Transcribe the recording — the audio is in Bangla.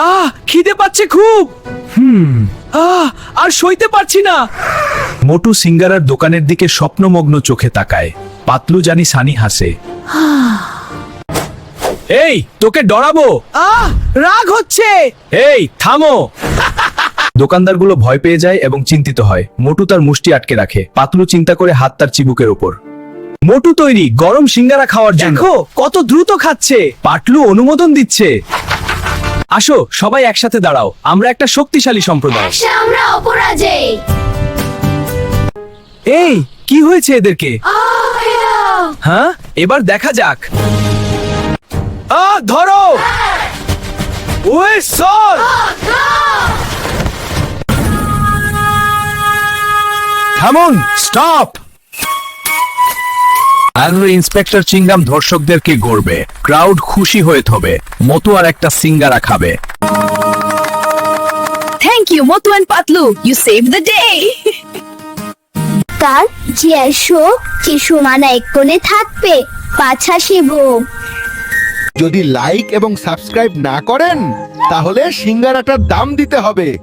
আহ খিদে পাচ্ছে খুব। হুম। আহ আর সইতে পারছি না। মোটু সিঙ্গারার দোকানের দিকে স্বপ্নমগ্ন চোখে তাকায়। পাতলু জানি সানি হাসে। এই তোকে ডরাবো। আহ রাগ হচ্ছে। এই থামো। দোকানদারগুলো ভয় পেয়ে যায় এবং চিন্তিত হয়। মোটু তার মুষ্টি আটকে রাখে। পাতলু চিন্তা করে হাত তার চিবুকের ওপর। মোটু তৈরি গরম সিঙ্গারা খাওয়ার জন্য। কত দ্রুত খাচ্ছে। পাটলু অনুমোদন দিচ্ছে। আসো সবাই একসাথে দাঁড়াও। আমরা একটা শক্তিশালী সম্প্রদায়। আমরা অপরাজেয় এই কি হয়েছে এদেরকে? হ্যাঁ এবার দেখা যাক। আ ধরো! ওই সর! থামুন স্টপ! আগ্রো ইন্সপেক্টর চিংগাম ধর্ষকদেরকে গড়বে। ক্রাউড খুশি হয়ে থবে। মতো আর একটা সিঙ্গারা খাবে। You, Motu and Patlu. You saved the day. তার যে এসো কিছু মানা এক্ষণে থাকবে। পাছা শিব যদি লাইক এবং সাবস্ক্রাইব না করেন তাহলে সিঙ্গারাটার দাম দিতে হবে।